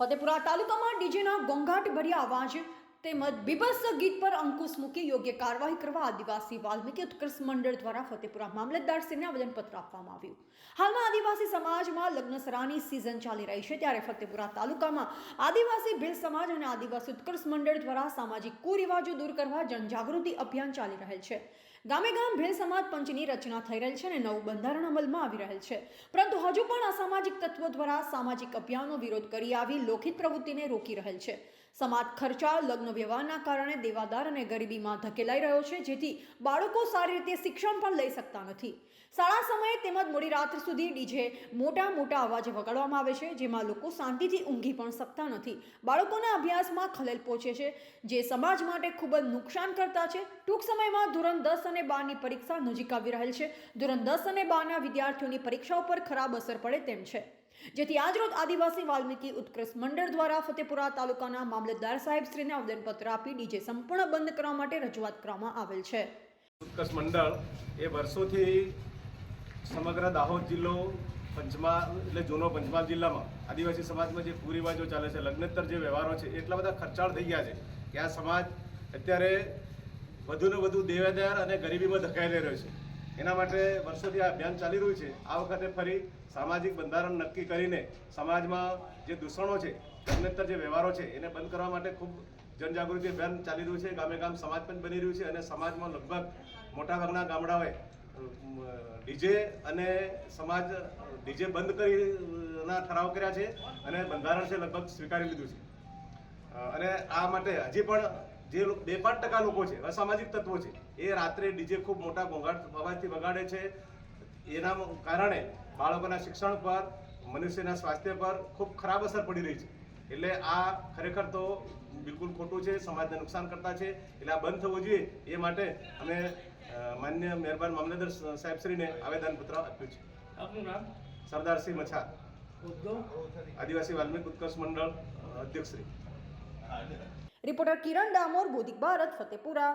ફતેપુરા તાલુકામાં ડીજેના ઘોંઘાટ ભર્યા અવાજ તેમજ બીભત્સ ગીત પર અંકુશ મૂકી યોગ્ય કાર્યવાહી કરવા આદિવાસી વાલ્મીકી ઉત્કર્ષ મંડળ દ્વારા ફતેપુરા મામલતદારશ્રીને આવેદનપત્ર આપવામાં આવ્યું. હાલમાં આદિવાસી સમાજમાં લગ્નસરાની સિઝન ચાલી રહી છે ત્યારે ફતેપુરા તાલુકામાં આદિવાસી ભીલ સમાજ અને આદિવાસી ઉત્કર્ષ મંડળ દ્વારા સામાજિક કુરિવાજો દૂર કરવા જનજાગૃતિ અભિયાન ચાલી રહેલ છે. ગામે ગામ ભીલ સમાજ પંચની રચના થઈ રહેલ છે અને નવું બંધારણ અમલમાં આવી રહેલ છે. પરંતુ હજુ પણ અસામાજિક તત્વો દ્વારા સામાજિક અભિયાનનો વિરોધ કરી આવી, લોખિત પ્રવૃત્તિને રોકી રહેલ છે. સમાજ ખર્ચા, લગ્ન વ્યવહારના કારણે દેવાદાર અને ગરીબીમાં ધકેલાઈ રહ્યો છે, જેથી બાળકો સારી રીતે શિક્ષણ પણ લઈ શકતા નથી. શાળા સમયે તેમજ મોડી રાત્ર સુધી ડીજે મોટા મોટા અવાજે વગાડવામાં આવે છે, જેમાં લોકો શાંતિથી ઊંઘી પણ શકતા નથી. બાળકોના અભ્યાસમાં ખલેલ પહોંચે છે, જે સમાજ માટે ખૂબ જ નુકસાન કરતા છે. ટૂંક સમયમાં ધોરણ દસ અને બારની પરીક્ષા નજીક આવી રહેલ છે. ધોરણ દસ અને બારના વિદ્યાર્થીઓની પરીક્ષાઓ પર ખરાબ અસર પડે તેમ છે. જેથી આજરોજ આદિવાસી વાલ્મીકી ઉત્કર્ષ મંડળ દ્વારા ફતેપુરા તાલુકાના મામલતદાર સાહેબ શ્રીને આવેદનપત્ર આપી ડીજે સંપૂર્ણ બંધ કરવા માટે રજૂઆત કરવામાં આવેલ છે. ઉત્કર્ષ મંડળ એ વર્ષોથી સમગ્ર દાહોદ જિલ્લો પંચમહાલ એટલે જૂનો પંચમહાલ જિલ્લામાં આદિવાસી સમાજમાં જે કુરિવાજો ચાલે છે, લગ્નતર જે વ્યવહારો છે, એટલા બધા ખર્ચાળ થઈ ગયા છે કે આ સમાજ અત્યારે વધુને વધુ દેવાદાર અને ગરીબીમાં ધકાઈ રહ્યો છે. એના માટે વર્ષોથી આ અભિયાન ચાલી રહ્યું છે. આ વખતે ફરી સામાજિક બંધારણ નક્કી કરીને સમાજમાં જે દૂષણો છે લગ્નેતર જે વ્યવહારો છે, એને બંધ કરવા માટે ખૂબ જનજાગૃતિ અભિયાન ચાલી રહ્યું છે. ગામે ગામ સમાજ પણ બની રહ્યું છે અને સમાજમાં લગભગ મોટાભાગના ગામડાઓએ ડીજે અને સમાજ, ડીજે બંધ કરીના ઠરાવ કર્યા છે અને બંધારણ છે લગભગ સ્વીકારી લીધું છે. અને આ માટે હજી પણ જે બે પાંચ ટકા લોકો છે અસામાજિક તત્વો છે એ રાત્રે ડીજે ખૂબ મોટા ઘોંઘાટ અવાજથી વગાડે છે. એના કારણે બાળકોના શિક્ષણ પર મનુષ્યના સ્વાસ્થ્ય પર ખૂબ ખરાબ અસર પડી રહી છે. એટલે આ ખરેખર તો બિલકુલ ખોટું છે સમાજને નુકસાન કરતા છે. એટલે આ બંધ થવું જોઈએ એ માટે અમે માન્ય મહેરબાન મામલતદાર સાહેબશ્રીને આવેદનપત્ર આપ્યું છે. આપનું નામ? સરદારસિંહ મછાર. આદિવાસી વાલ્મીક ઉત્કર્ષ મંડળ અધ્યક્ષશ્રી રિપોર્ટર કિરણ ડામોર ભૌતિક ભારત ફતેપુરા.